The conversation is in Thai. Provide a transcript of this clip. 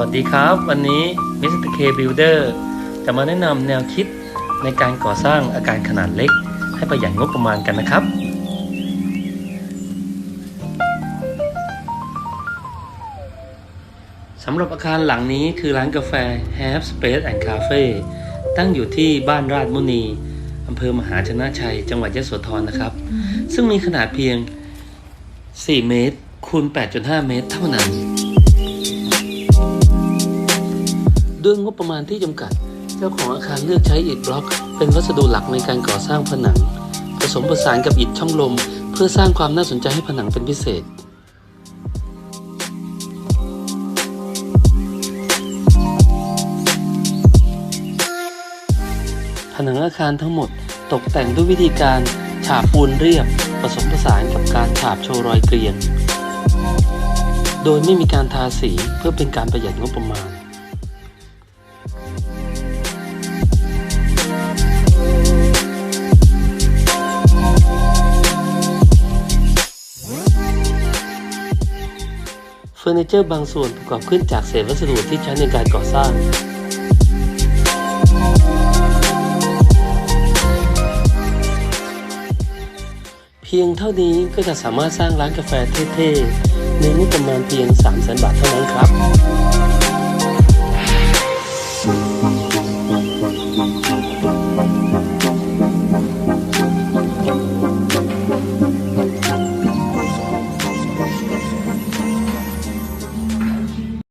วัสดีครับ วันนี้ Mr. K Builder จะมาแนะนำแนวคิดในการก่อสร้างอาคารขนาดเล็ก ให้ประหยัดงบประมาณกันนะครับ สำหรับอาคารหลังนี้คือร้านกาแฟ Have Space and Cafe ตั้งอยู่ที่บ้านราชมุนีอำเภอมหาชนะชัย จังหวัดยโสธรนะครับ ซึ่งมีขนาดเพียง 4 เมตรคูณ 8.5 เมตรเท่านั้น ด้วยงบประมาณที่จำกัด เจ้าของอาคารเลือกใช้อิฐบล็อก เป็นวัสดุหลักในการก่อสร้างผนัง ผสมผสานกับอิฐช่องลม เพื่อสร้างความน่าสนใจให้ผนังเป็นพิเศษผนังอาคารทั้งหมดตกแต่งด้วยวิธีการฉาบปูนเรียบ ผสมผสานกับการฉาบโชว์รอยเกรียน โดยไม่มีการทาสีเพื่อเป็นการประหยัดงบประมาณ เฟอร์นิเจอร์บางส่วนประกอบขึ้นจากเศษวัสดุที่ใช้ในการก่อสร้างเพียงเท่านี้ก็จะสามารถสร้างร้านกาแฟเท่ๆ ในงบประมาณเพียง3 0 0 0 0 0 บาทเท่านั้นครับ